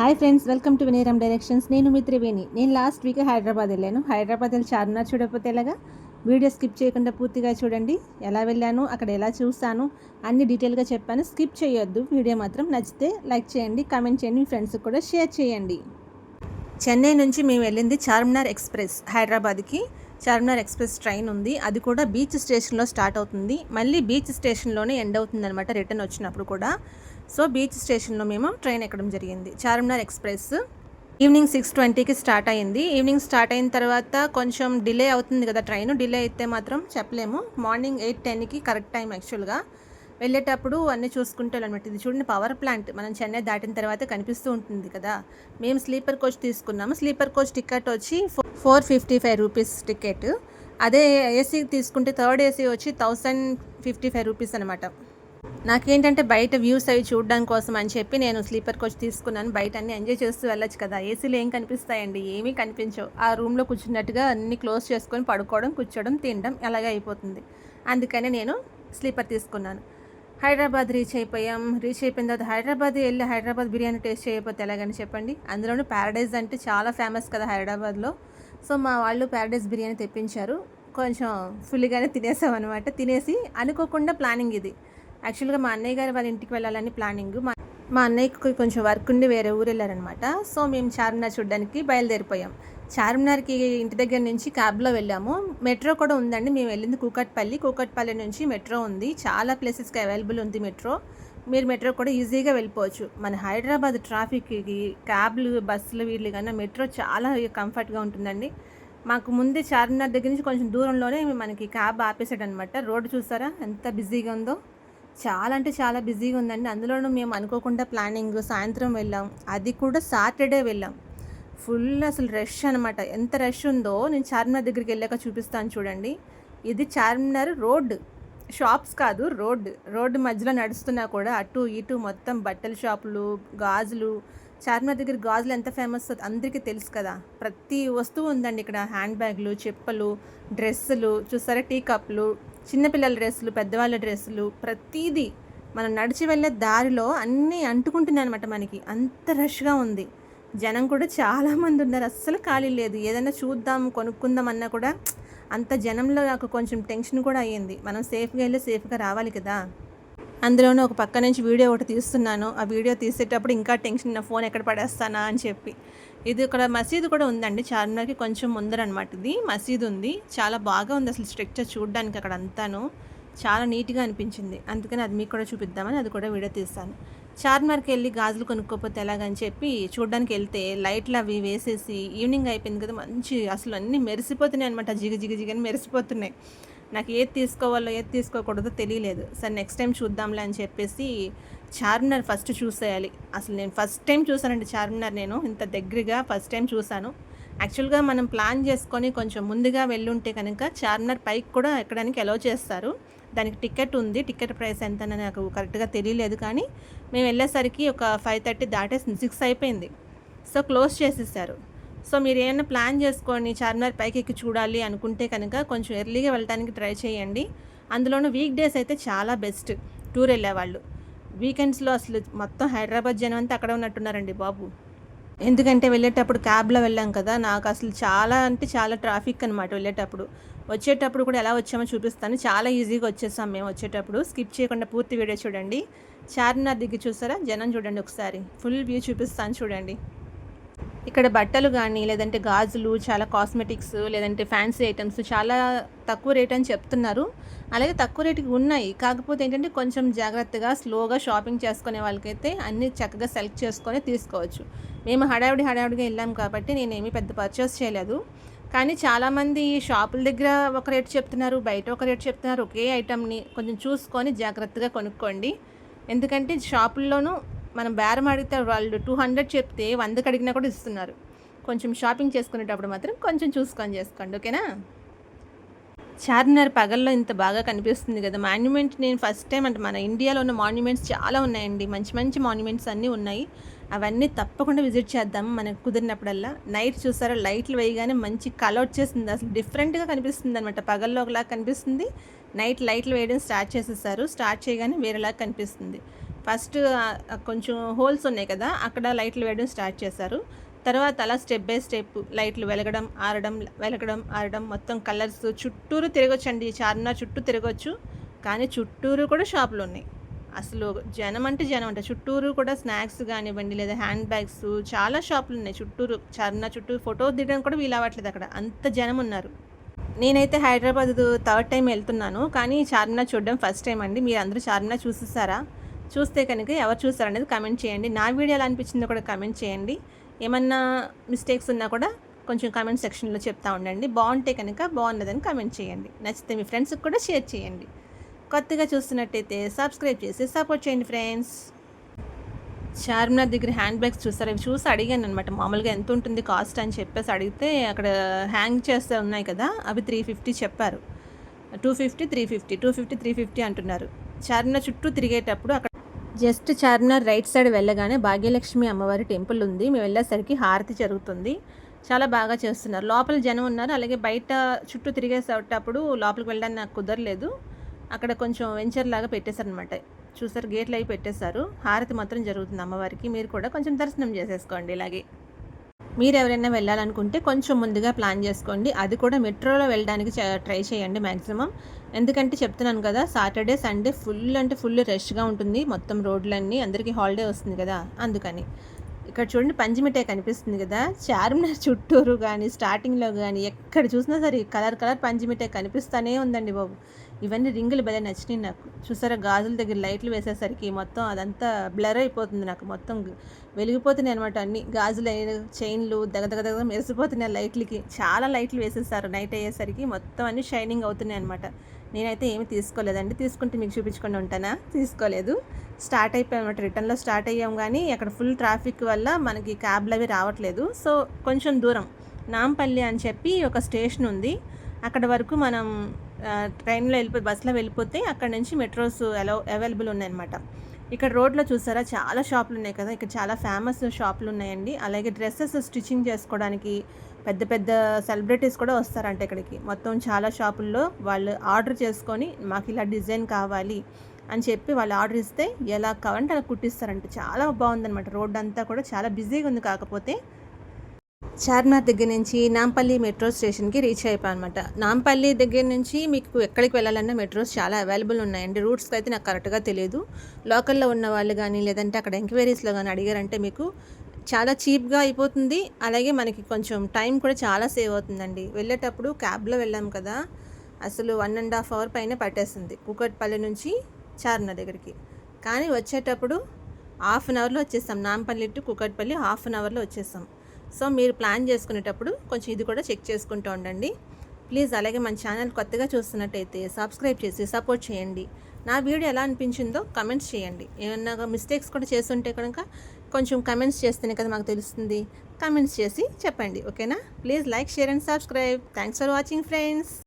Hi friends welcome to Vineeram directions. నేను మీ త్రివేణి. నేను లాస్ట్ వీక్ హైదరాబాద్ వెళ్ళాను. హైదరాబాద్ వెళ్ళి చార్మినార్ చూడకపోతే ఎలాగా? వీడియో స్కిప్ చేయకుండా పూర్తిగా చూడండి. ఎలా వెళ్ళాను అక్కడ ఎలా చూస్తాను అన్ని డీటెయిల్గా చెప్పాను. స్కిప్ చేయొద్దు. వీడియో మాత్రం నచ్చితే లైక్ చేయండి కామెంట్ చేయండి మీ ఫ్రెండ్స్కి కూడా షేర్ చేయండి. చెన్నై నుంచి మేము వెళ్ళింది చార్మినార్ ఎక్స్ప్రెస్ హైదరాబాద్కి. చార్మినార్ ఎక్స్ప్రెస్ ట్రైన్ ఉంది. అది కూడా బీచ్ స్టేషన్లో స్టార్ట్ అవుతుంది. మళ్ళీ బీచ్ స్టేషన్లోనే ఎండ్ అవుతుంది అనమాట రిటర్న్ వచ్చినప్పుడు కూడా. సో బీచ్ స్టేషన్లో మేము ట్రైన్ ఎక్కడం జరిగింది. చార్మినార్ ఎక్స్ప్రెస్. ఈవినింగ్ సిక్స్ ట్వంటీకి స్టార్ట్ అయింది. ఈవినింగ్ స్టార్ట్ అయిన తర్వాత కొంచెం డిలే అవుతుంది కదా ట్రైన్. డిలే అయితే మాత్రం చెప్పలేము. మార్నింగ్ ఎయిట్ టెన్కి కరెక్ట్ టైం యాక్చువల్గా. వెళ్ళేటప్పుడు అన్నీ చూసుకుంటే అనమాట ఇది చూడండి పవర్ ప్లాంట్. మనం చెన్నై దాటిన తర్వాత కనిపిస్తూ ఉంటుంది కదా. మేము స్లీపర్ కోచ్ తీసుకున్నాము. స్లీపర్ కోచ్ టికెట్ వచ్చి four fifty five rupees ticket. అదే ఏసీ తీసుకుంటే థర్డ్ ఏసీ వచ్చి థౌసండ్ ఫిఫ్టీ ఫైవ్ రూపీస్ అనమాట నాకేంటంటే బయట వ్యూస్ అవి చూడడం కోసం అని చెప్పి నేను స్లీపర్ కోచ్ తీసుకున్నాను. బయట అన్ని ఎంజాయ్ చేస్తూ వెళ్ళొచ్చు కదా. ఏసీలో ఏం కనిపిస్తాయండి? ఏమీ కనిపించవు. ఆ రూమ్లో కూర్చున్నట్టుగా అన్ని క్లోజ్ చేసుకొని పడుకోవడం కూర్చోవడం తినడం అలాగే అయిపోతుంది. అందుకని నేను స్లీపర్ తీసుకున్నాను. హైదరాబాద్ రీచ్ అయిపోయాం. రీచ్ అయిపోయిన తర్వాత హైదరాబాద్ వెళ్ళి హైదరాబాద్ బిర్యానీ టేస్ట్ చేయకపోతే ఎలాగని చెప్పండి? అందులోనూ ప్యారడైజ్ అంటే చాలా ఫేమస్ కదా హైదరాబాద్లో. సో మా వాళ్ళు ప్యారడైజ్ బిర్యానీ తెప్పించారు. కొంచెం ఫుల్గానే తినేసాం అనమాట తినేసి అనుకోకుండా ప్లానింగ్ ఇది. యాక్చువల్గా మా అన్నయ్య గారు వాళ్ళ ఇంటికి వెళ్ళాలని ప్లానింగ్. మా మా అన్నయ్యకి కొంచెం వర్క్ ఉండి వేరే ఊరు వెళ్ళారనమాట. సో మేము చార్మినార్ చూడడానికి బయలుదేరిపోయాం. చార్మినార్కి ఇంటి దగ్గర నుంచి క్యాబ్లో వెళ్ళాము. మెట్రో కూడా ఉందండి. మేము వెళ్ళింది కూకట్పల్లి. కూకట్పల్లి నుంచి మెట్రో ఉంది. చాలా ప్లేసెస్కి అవైలబుల్ ఉంది మెట్రో. మీరు మెట్రో కూడా ఈజీగా వెళ్ళిపోవచ్చు. మన హైదరాబాద్ ట్రాఫిక్కి క్యాబ్లు బస్సులు వీళ్ళు కన్నా మెట్రో చాలా కంఫర్ట్గా ఉంటుందండి. మాకు ముందే చార్మినార్ దగ్గర నుంచి కొంచెం దూరంలోనే మనకి క్యాబ్ ఆపేసాడనమాట రోడ్డు చూసారా? ఎంత బిజీగా ఉందో. చాలా అంటే చాలా బిజీగా ఉందండి. అందులోనూ మేము అనుకోకుండా ప్లానింగ్ సాయంత్రం వెళ్ళాం. అది కూడా సాటర్డే వెళ్ళాం. ఫుల్ అసలు రష్ అనమాట ఎంత రష్ ఉందో నేను చార్మినార్ దగ్గరికి వెళ్ళాక చూపిస్తాను చూడండి. ఇది చార్మినార్ రోడ్. షాప్స్ కాదు రోడ్. రోడ్డు మధ్యలో నడుస్తున్నా కూడా అటు ఇటు మొత్తం బట్టల షాపులు గాజులు. చార్మినార్ దగ్గర గాజులు ఎంత ఫేమస్ అందరికీ తెలుసు కదా. ప్రతి వస్తువు ఉందండి ఇక్కడ. హ్యాండ్ బ్యాగ్లు చెప్పులు డ్రెస్సులు. చూసారా టీ కప్లు చిన్నపిల్లల డ్రెస్సులు పెద్దవాళ్ళ డ్రెస్సులు ప్రతీదీ మనం నడిచి వెళ్ళే దారిలో అన్నీ అంటుకుంటున్నాయి అనమాట మనకి. అంత రష్గా ఉంది. జనం కూడా చాలామంది ఉన్నారు. అస్సలు ఖాళీ లేదు. ఏదైనా చూద్దాం కొనుక్కుందాం అన్నా కూడా అంత జనంలో నాకు కొంచెం టెన్షన్ కూడా అయ్యింది. మనం సేఫ్గా వెళ్ళి సేఫ్గా రావాలి కదా. అందులోనూ ఒక పక్క నుంచి వీడియో ఒకటి తీస్తున్నాను. ఆ వీడియో తీసేటప్పుడు ఇంకా టెన్షన్ నా ఫోన్ ఎక్కడ పడేస్తానా అని చెప్పి. ఇది ఇక్కడ మసీదు కూడా ఉందండి. చార్మినార్కి కొంచెం ముందర అనమాట ఇది. మసీదు ఉంది. చాలా బాగా ఉంది అసలు స్ట్రక్చర్ చూడడానికి అక్కడ అంతాను. చాలా నీట్గా అనిపించింది. అందుకని అది మీకు కూడా చూపిద్దామని అది కూడా వీడియో తీస్తాను. చార్మినార్కి వెళ్ళి గాజులు కొనుక్కోపోతే ఎలాగని చెప్పి చూడడానికి వెళ్తే లైట్లు అవి వేసేసి ఈవినింగ్ అయిపోయింది కదా మంచి అసలు అన్నీ మెరిసిపోతున్నాయి అనమాట జిగ జిగ జిగని మెరిసిపోతున్నాయి. నాకు ఏది తీసుకోవాలో ఏది తీసుకోకూడదో తెలియలేదు. సరే నెక్స్ట్ టైం చూద్దాంలే అని చెప్పేసి చార్మినార్ ఫస్ట్ చూసేయాలి. అసలు నేను ఫస్ట్ టైం చూసానండి చార్మినార్ నేను. ఇంత దగ్గరగా ఫస్ట్ టైం చూశాను. యాక్చువల్గా మనం ప్లాన్ చేసుకొని కొంచెం ముందుగా వెళ్ళుంటే కనుక చార్మినార్ పైకి కూడా ఎక్కడానికి అలో చేస్తారు. దానికి టికెట్ ఉంది. టికెట్ ప్రైస్ ఎంత నాకు కరెక్ట్గా తెలియలేదు కానీ మేము వెళ్ళేసరికి ఒక ఫైవ్ థర్టీ దాటేసింది సిక్స్ అయిపోయింది. సో క్లోజ్ చేసేసారు. సో మీరు ఏమైనా ప్లాన్ చేసుకొని చార్మినార్ పైకి ఎక్కి చూడాలి అనుకుంటే కనుక కొంచెం ఎర్లీగా వెళ్ళడానికి ట్రై చేయండి. అందులోనూ వీక్ డేస్ అయితే చాలా బెస్ట్ టూర్ వెళ్ళేవాళ్ళు. వీకెండ్స్లో అసలు మొత్తం హైదరాబాద్ జనం అంతా అక్కడ ఉన్నట్టున్నారండి బాబు. ఎందుకంటే వెళ్ళేటప్పుడు క్యాబ్లో వెళ్ళాం కదా నాకు అసలు చాలా అంటే చాలా ట్రాఫిక్ అనమాట వెళ్ళేటప్పుడు. వచ్చేటప్పుడు కూడా ఎలా వచ్చామో చూపిస్తాను. చాలా ఈజీగా వచ్చేసాం మేము వచ్చేటప్పుడు. స్కిప్ చేయకుండా పూర్తి వీడియో చూడండి. చార్మినార్ దిగి చూసారా? జనం చూడండి ఒకసారి. ఫుల్ వ్యూ చూపిస్తాను చూడండి. ఇక్కడ బట్టలు కానీ లేదంటే గాజులు చాలా కాస్మెటిక్స్ లేదంటే ఫ్యాన్సీ ఐటమ్స్ చాలా తక్కువ రేట్ అని చెప్తున్నారు. అలాగే తక్కువ రేటుకి ఉన్నాయి. కాకపోతే ఏంటంటే కొంచెం జాగ్రత్తగా స్లోగా షాపింగ్ చేసుకునే వాళ్ళకైతే అన్నీ చక్కగా సెలెక్ట్ చేసుకొని తీసుకోవచ్చు. మేము హడావిడి హడావిడిగా వెళ్ళాం కాబట్టి నేనేమి పెద్ద పర్చేస్ చేయలేదు. కానీ చాలామంది షాపుల దగ్గర ఒక రేట్ చెప్తున్నారు బయట ఒక రేట్ చెప్తున్నారు. ఒకే ఐటమ్ని కొంచెం చూసుకొని జాగ్రత్తగా కొనుక్కోండి. ఎందుకంటే షాపుల్లోనూ మనం బేరం అడిగితే వాళ్ళు టూ హండ్రెడ్ చెప్తే వందకి అడిగినా కూడా ఇస్తున్నారు. కొంచెం షాపింగ్ చేసుకునేటప్పుడు మాత్రం కొంచెం చూసుకొని చేసుకోండి ఓకేనా? చార్మినార్ పగల్లో ఇంత బాగా కనిపిస్తుంది కదా. మాన్యుమెంట్ నేను ఫస్ట్ టైం అంటే మన ఇండియాలో ఉన్న మాన్యుమెంట్స్ చాలా ఉన్నాయండి. మంచి మంచి మాన్యుమెంట్స్ అన్నీ ఉన్నాయి. అవన్నీ తప్పకుండా విజిట్ చేద్దాం మనకు కుదిరినప్పుడల్లా. నైట్ చూసారా? లైట్లు వేయగానే మంచి కలర్ వచ్చేసింది. అసలు డిఫరెంట్గా కనిపిస్తుంది అనమాట పగల్లో ఒకలాగా కనిపిస్తుంది. నైట్ లైట్లు వేయడం స్టార్ట్ చేసేసారు. స్టార్ట్ చేయగానే వేరేలాగా కనిపిస్తుంది. ఫస్ట్ కొంచెం హోల్స్ ఉన్నాయి కదా అక్కడ లైట్లు వేయడం స్టార్ట్ చేశారు. తర్వాత అలా స్టెప్ బై స్టెప్ లైట్లు వెలగడం ఆరడం వెలగడం ఆరడం మొత్తం కలర్స్ చుట్టూరు తిరగొచ్చండి. చార్మినార్ చుట్టూ తిరగొచ్చు కానీ చుట్టూరు కూడా షాపులు ఉన్నాయి. అసలు జనం అంటే జనం అంటే. చుట్టూరు కూడా స్నాక్స్ కానివ్వండి లేదా హ్యాండ్ బ్యాగ్స్ చాలా షాపులు ఉన్నాయి చుట్టూరు. చార్మినార్ చుట్టూ ఫోటో దిగడానికి కూడా వీలు అవ్వట్లేదు అక్కడ. అంత జనం ఉన్నారు. నేనైతే హైదరాబాద్ థర్డ్ టైం వెళ్తున్నాను కానీ చార్మినార్ చూడడం ఫస్ట్ టైం అండి. మీరు అందరూ చార్మినార్ చూసిస్తారా చూస్తే కనుక ఎవరు చూస్తారనేది కమెంట్ చేయండి. నా వీడియో ఎలా అనిపించిందో కూడా కమెంట్ చేయండి. ఏమన్నా మిస్టేక్స్ ఉన్నా కూడా కొంచెం కమెంట్ సెక్షన్లో చెప్తా ఉండండి. బాగుంటే కనుక బాగున్నదని కమెంట్ చేయండి. నచ్చితే మీ ఫ్రెండ్స్కి కూడా షేర్ చేయండి. కొత్తగా చూస్తున్నట్టయితే సబ్స్క్రైబ్ చేసి సపోర్ట్ చేయండి ఫ్రెండ్స్ చార్మినార్ దగ్గర హ్యాండ్ బ్యాగ్స్ చూస్తారు అవి చూసి అడిగాను అనమాట మామూలుగా ఎంత ఉంటుంది కాస్ట్ అని చెప్పేసి అడిగితే అక్కడ హ్యాంగ్ చేస్తే ఉన్నాయి కదా అవి త్రీ ఫిఫ్టీ చెప్పారు. Two fifty three fifty two fifty three fifty అంటున్నారు. చార్మినార్ చుట్టూ తిరిగేటప్పుడు అక్కడ జస్ట్ చార్మినార్ రైట్ సైడ్ వెళ్ళగానే భాగ్యలక్ష్మి అమ్మవారి టెంపుల్ ఉంది. మేము వెళ్ళేసరికి హారతి జరుగుతుంది. చాలా బాగా చేస్తున్నారు. లోపల జనం ఉన్నారు. అలాగే బయట చుట్టూ తిరిగేసేటప్పుడు లోపలికి వెళ్ళడానికి నాకు కుదరలేదు. అక్కడ కొంచెం వెంచర్ లాగా పెట్టేశారనమాట చూసారు గేట్లు అవి పెట్టేశారు. హారతి మాత్రం జరుగుతుంది అమ్మవారికి. మీరు కూడా కొంచెం దర్శనం చేసేసుకోండి ఇలాగే. మీరు ఎవరైనా వెళ్ళాలనుకుంటే కొంచెం ముందుగా ప్లాన్ చేసుకోండి. అది కూడా మెట్రోలో వెళ్ళడానికి ట్రై చేయండి మ్యాక్సిమం ఎందుకంటే చెప్తున్నాను కదా సాటర్డే సండే ఫుల్ అంటే ఫుల్ రష్గా ఉంటుంది. మొత్తం రోడ్లన్నీ అందరికీ హాలిడే వస్తుంది కదా అందుకని. ఇక్కడ చూడండి పంచిమిఠాయి కనిపిస్తుంది కదా చార్మినార్ చుట్టూరు కానీ స్టార్టింగ్లో కానీ ఎక్కడ చూసినా సరే కలర్ కలర్ పంచిమిఠాయి కనిపిస్తూనే ఉందండి బాబు. ఇవన్నీ రింగులు భలే నచ్చినాయి నాకు. చూసారా గాజుల దగ్గర లైట్లు వేసేసరికి మొత్తం అదంతా బ్లర్ అయిపోతుంది నాకు. మొత్తం వెలిగిపోతున్నాయి అనమాట అన్ని. గాజులు చైన్లు దగదగదగ మెరిసిపోతున్నాయి లైట్లకి. చాలా లైట్లు వేసేసారు నైట్ అయ్యేసరికి. మొత్తం అన్ని షైనింగ్ అవుతున్నాయి అనమాట నేనైతే ఏమి తీసుకోలేదండి. తీసుకుంటే మీకు చూపించుకొని ఉంటానా? తీసుకోలేదు. స్టార్ట్ అయిపోయామన్నమాట రిటర్న్లో స్టార్ట్ అయ్యాం కానీ అక్కడ ఫుల్ ట్రాఫిక్ వల్ల మనకి క్యాబ్లు అవి రావట్లేదు. సో కొంచెం దూరం. నాంపల్లి అని చెప్పి ఒక స్టేషన్ ఉంది. అక్కడ వరకు మనం ట్రైన్లో వెళ్ళిపోతే బస్సులో వెళ్ళిపోతే అక్కడ నుంచి మెట్రోస్ అలౌ అవైలబుల్ ఉన్నాయన్నమాట. ఇక్కడ రోడ్లో చూసారా చాలా షాపులు ఉన్నాయి కదా ఇక్కడ చాలా ఫేమస్ షాపులు ఉన్నాయండి. అలాగే డ్రెస్సెస్ స్టిచ్చింగ్ చేసుకోవడానికి పెద్ద పెద్ద సెలబ్రిటీస్ కూడా వస్తారంట ఇక్కడికి. మొత్తం చాలా షాపుల్లో వాళ్ళు ఆర్డర్ చేసుకొని మాకు ఇలా డిజైన్ కావాలి అని చెప్పి వాళ్ళు ఆర్డర్ ఇస్తే ఎలా కావాలంటే అలా కుట్టిస్తారంట. చాలా బాగుందన్నమాట. రోడ్ అంతా కూడా చాలా బిజీగా ఉంది కాకపోతే చార్మినార్ దగ్గర నుంచి నాంపల్లి మెట్రో స్టేషన్కి రీచ్ అయిపోయి అనమాట నాంపల్లి దగ్గర నుంచి మీకు ఎక్కడికి వెళ్ళాలన్నా మెట్రోస్ చాలా అవైలబుల్ ఉన్నాయండి. రూట్స్కి అయితే నాకు కరెక్ట్గా తెలియదు. లోకల్లో ఉన్న వాళ్ళు కానీ లేదంటే అక్కడ ఎంక్వైరీస్లో కానీ అడిగారంటే మీకు చాలా చీప్గా అయిపోతుంది. అలాగే మనకి కొంచెం టైం కూడా చాలా సేవ్ అవుతుందండి. వెళ్ళేటప్పుడు క్యాబ్లో వెళ్ళాం కదా అసలు వన్ అండ్ హాఫ్ అవర్ పైన పట్టేస్తుంది. కూకట్పల్లి నుంచి చార్మినార్ దగ్గరికి. కానీ వచ్చేటప్పుడు హాఫ్ అన్ అవర్లో వచ్చేస్తాం. Nampally to Kukatpally half an అవర్లో వచ్చేస్తాం. సో మీరు ప్లాన్ చేసుకునేటప్పుడు కొంచెం ఇది కూడా చెక్ చేసుకుంటూ ఉండండి. ప్లీజ్ అలాగే మన ఛానల్ కొత్తగా చూస్తున్నట్టయితే సబ్స్క్రైబ్ చేసి సపోర్ట్ చేయండి. నా వీడియో ఎలా అనిపించిందో కమెంట్స్ చేయండి. ఏమన్నా మిస్టేక్స్ కూడా చేస్తుంటే కనుక కొంచెం కమెంట్స్ చేస్తేనే కదా మాకు తెలుస్తుంది. కమెంట్స్ చేసి చెప్పండి. ఓకేనా? Please like share and subscribe. Thanks for watching friends.